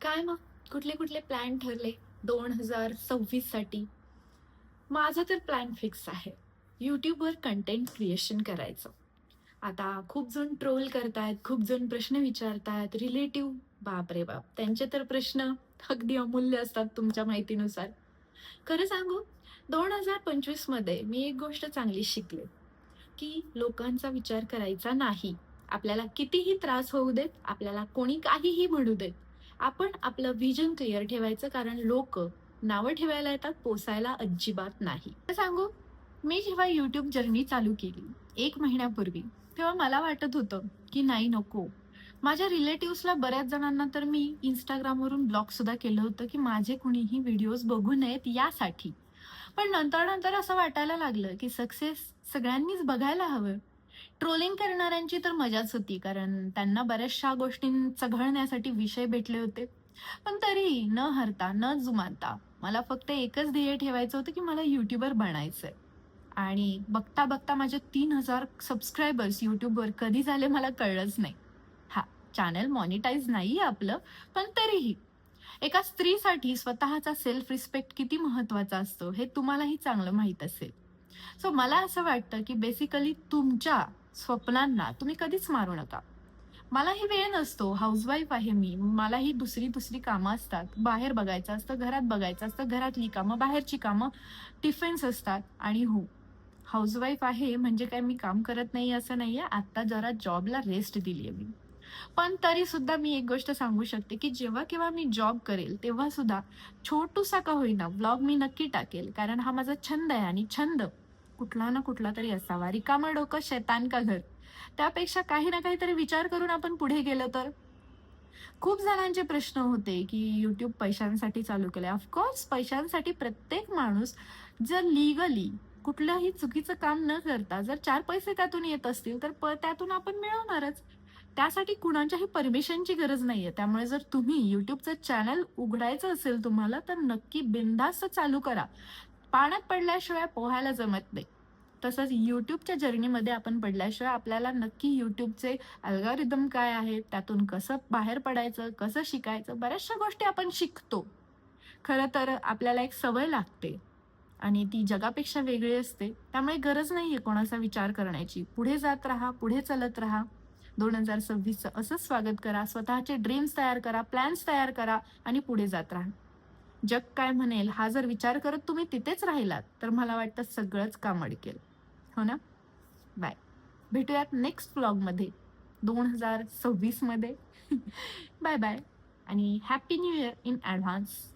काय मग? कुठले कुठले प्लॅन ठरले? दोन हजार सव्वीससाठी माझा तर प्लॅन फिक्स आहे. यूट्यूबवर कंटेंट क्रिएशन करायचं. आता खूप जण ट्रोल करतायत खूप जण प्रश्न विचारतायत. रिलेटिव्ह बाप रे बाप. त्यांचे तर प्रश्न अगदी अमूल्य असतात तुमच्या माहितीनुसार. खरं सांगू दोन हजार पंचवीसमध्ये मी एक गोष्ट चांगली शिकले की लोकांचा विचार करायचा नाही. आपल्याला कितीही त्रास होऊ देत आपल्याला कोणी काहीही म्हणू देत आपण आपलं व्हिजन क्लिअर ठेवायचं कारण लोक नावं ठेवायला येतात पोसायला अजिबात नाही. तर सांगू मी जेव्हा यूट्यूब जर्नी चालू केली एक महिन्यापूर्वी तेव्हा मला वाटत होतं की नाही नको. माझ्या रिलेटिव्सला बऱ्याच जणांना तर मी इंस्टाग्रामवरून ब्लॉग सुद्धा केलं होतं की माझे कुणीही व्हिडिओज बघू नयेत यासाठी. पण नंतर नंतर असं वाटायला लागलं की सक्सेस सगळ्यांनीच बघायला हवं. ट्रोलिंग करणाऱ्यांची तर मजाच होती कारण त्यांना बऱ्याचशा गोष्टी चघळण्यासाठी विषय भेटले होते. पण तरी न हरता न जुमानता मला फक्त एकच ध्येय ठेवायचं होतं की मला युट्यूबर बनायचंय. आणि बघता बघता माझे तीन हजार सबस्क्रायबर्स युट्यूबवर कधी झाले मला कळलंच नाही. हा चॅनल मॉनिटाईज नाही आहे आपलं पण तरीही. एका स्त्रीसाठी स्वतःचा सेल्फ रिस्पेक्ट किती महत्त्वाचा असतो हे तुम्हालाही चांगलं माहीत असेल. सो मला असं वाटतं की बेसिकली तुमच्या स्वप्नांना तुम्ही कधीच मारू नका. मलाही वेळ नसतो हाऊसवाईफ आहे मी. मलाही दुसरी दुसरी कामं असतात. बाहेर बघायचं असतं घरात बघायचं असतं घरातली कामं बाहेरची कामं टिफिन्स असतात आणि हो. हाऊसवाईफ आहे म्हणजे काय मी काम करत नाही असं नाही आहे आत्ता जरा जॉबला रेस्ट दिली आहे मी. पण तरी सुद्धा मी एक गोष्ट सांगू शकते की जेव्हा केव्हा मी जॉब करेल तेव्हा सुद्धा छोटूसा का होईना ब्लॉग मी नक्की टाकेल. कारण हा माझा छंद आहे आणि छंद. कुठला ना कुठला तरी असावा. रिकामं डोकं शैतान का घर? त्यापेक्षा काही ना काहीतरी विचार करून आपण पुढे गेलो तर? खूप जणांचे प्रश्न होते की युट्यूब पैशांसाठी चालू केलंय. ऑफकोर्स पैशांसाठी प्रत्येक माणूस जर लिगली कुठलंही चुकीचं काम न करता जर चार पैसे त्यातून येत असतील तर प- त्यातून आपण मिळवणारच. त्यासाठी कुणाच्याही परमिशनची गरज नाहीये. त्यामुळे जर तुम्ही युट्यूबचं चॅनल उघडायचं असेल तुम्हाला तर नक्की बिनधास्त चालू करा. पाण्यात पडल्याशिवाय पोहायला जमत नाही. तसंच यूट्यूबच्या जर्नीमध्ये आपण पडल्याशिवाय आपल्याला नक्की यूट्यूबचे अल्गारिदम काय आहे त्यातून कसं बाहेर पडायचं कसं शिकायचं बऱ्याचशा गोष्टी आपण शिकतो. खरं तर आपल्याला एक सवय लागते आणि ती जगापेक्षा वेगळी असते. त्यामुळे गरज नाही आहे कोणाचा विचार करण्याची. पुढे जात राहा पुढे चालत राहा. दोन हजार सव्वीसचं असंच स्वागत करा स्वतःचे ड्रीम्स तयार करा प्लॅन्स तयार करा आणि पुढे जात राहा. जग काय म्हणेल हा जर विचार करत तुम्ही तिथेच राहिलात तर मला वाटतं सगळंच काम अडकेल. हो ना? बाय. भेटूयात नेक्स्ट ब्लॉगमध्ये दोन हजार सव्वीसमध्ये. Bye bye. आणि happy new year in advance